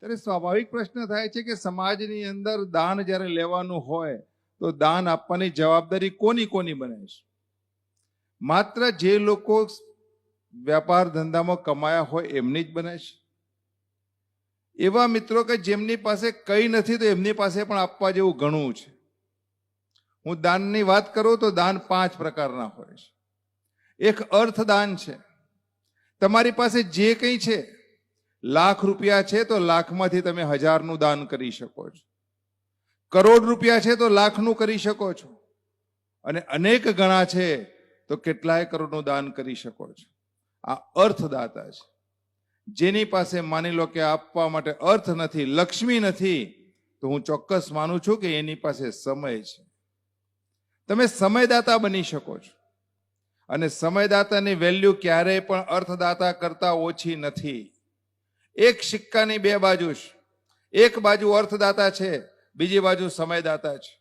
ત્યારે સ્વાભાવિક પ્રશ્ન થાય છે કે સમાજની અંદર દાન જ્યારે લેવાનું હોય, તો દાન આપવાની જવાબદારી કોની કોની બને છે? માત્ર જે લોકો વ્યાપાર ધંધામાં કમાયા હોય એમની જ બને છે. એવા મિત્રો કે જેમની પાસે કંઈ નથી, તો એમની પાસે પણ આપવા જેવું ઘણું છે. હું દાનની વાત કરું તો દાન પાંચ પ્રકારના હોય છે. એક અર્થદાન છે. તમારી પાસે જે કંઈ છે લાખ રૂપિયા છે તો લાખમાંથી તમે હજારનું દાન કરી શકો છો. કરોડ રૂપિયા છે તો લાખનું કરી શકો છો. અને અનેક ગણા છે તો કેટલાય કરોડનું દાન કરી શકો છો. આ અર્થદાતા છે. જેની પાસે માની લો કે આપવા માટે અર્થ નથી, લક્ષ્મી નથી, તો હું ચોક્કસ માનું છું કે એની પાસે સમય છે. તમે સમયદાતા બની શકો છો. અને સમયદાતાની વેલ્યુ ક્યારેય પણ અર્થદાતા કરતા ઓછી નથી. એક સિક્કાની બે બાજુ છે. એક બાજુ અર્થદાતા છે, બીજી બાજુ સમયદાતા છે.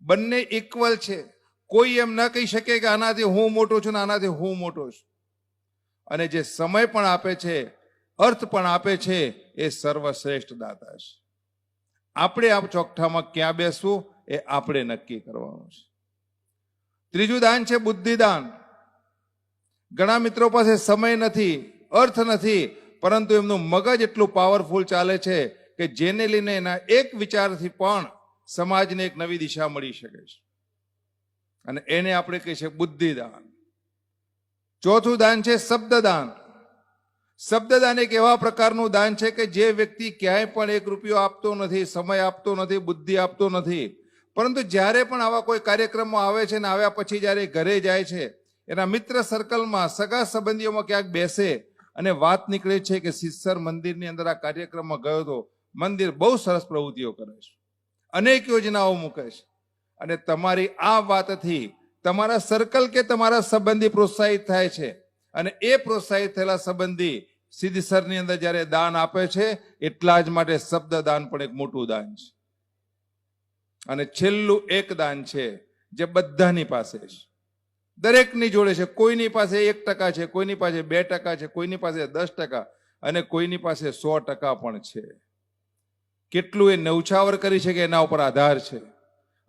બંને ઇક્વલ છે. કોઈ એમ ન કહી શકે કે આનાથી હું મોટો છું ને આનાથી હું મોટો છું. અને જે સમય પણ આપે છે, અર્થ પણ આપે છે, એ સર્વશ્રેષ્ઠ દાતા છે. આપણે આ ચોકઠામાં ક્યાં બેસવું? એ આપણે નક્કી કરવાનું છે. ત્રીજું દાન છે બુદ્ધિદાન. ઘણા મિત્રો પાસે સમય નથી, અર્થ નથી પરંતુ એમનું મગજ એટલું પાવરફુલ ચાલે છે કે જેને લઈને એના એક વિચારથી પણ સમાજને એક નવી દિશા મળી શકે છે. અને એને આપણે કહીએ છીએ બુદ્ધિદાન. ચોથું દાન છે શબ્દદાન. શબ્દદાન એક એવા પ્રકારનું દાન છે કે જે વ્યક્તિ ક્યાંય પણ એક રૂપિયો આપતો નથી, સમય આપતો નથી, બુદ્ધિ આપતો નથી. પરંતુ જ્યારે પણ આવા કોઈ કાર્યક્રમો આવે છે ને આવ્યા પછી જ્યારે ઘરે જાય છે, એના મિત્ર સર્કલમાં સગા સંબંધીઓમાં ક્યાંક બેસે અને વાત નીકળે છે કે સિસર મંદિરની અંદર આ કાર્યક્રમમાં ગયો હતો મંદિર બહુ સરસ પ્રવૃત્તિઓ કરે છે. અનેક યોજનાઓ મૂકે છે. અને તમારી આ વાતથી તમારા સર્કલ કે તમારા સંબંધી પ્રોત્સાહિત થાય છે. અને એ પ્રોત્સાહિત થયેલા સંબંધી સિદ્ધસરની અંદર જ્યારે દાન આપે છે, એટલા જ માટે શબ્દ દાન પણ એક મોટું દાન છે. અને છેલ્લું એક દાન છે જે બધાની પાસે છે. દરેકની જોડે છે. કોઈની પાસે એક ટકા છે, કોઈની પાસે બે ટકા છે, કોઈની પાસે દસ ટકા અને કોઈની પાસે સો ટકા પણ છે. કેટલું એ નવછાવર કરી છે કે એના ઉપર આધાર છે.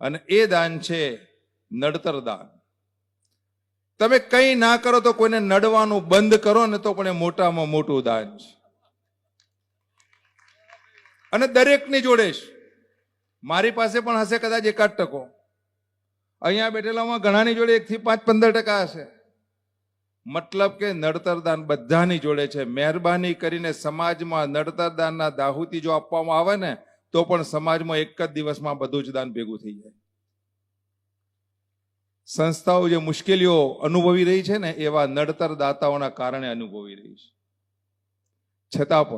અને એ દાન છે નડતર દાન. તમે કંઈ ના કરો તો કોઈને નડવાનું બંધ કરો, ને તો પણ એ મોટામાં મોટું દાન છે. અને દરેકની જોડે મારી પાસે પણ હશે કદાચ એકાદ ટકો. અહીંયા બેઠેલામાં ઘણાની જોડે એકથી પાંચ પંદર ટકા હશે. મતલબ કે નડતરદાન બધાની જોડે છે. મહેરબાની કરીને સમાજમાં નડતરદાનના દાહુતિ જો આપવામાં આવે ને, તો પણ સમાજમાં એક જ દિવસમાં બધું જ દાન ભેગું થઈ જાય. સંસ્થાઓ જે મુશ્કેલીઓ અનુભવી રહી છે ને, એવા નડતર દાતાઓના કારણે અનુભવી રહી છે. છતાં પણ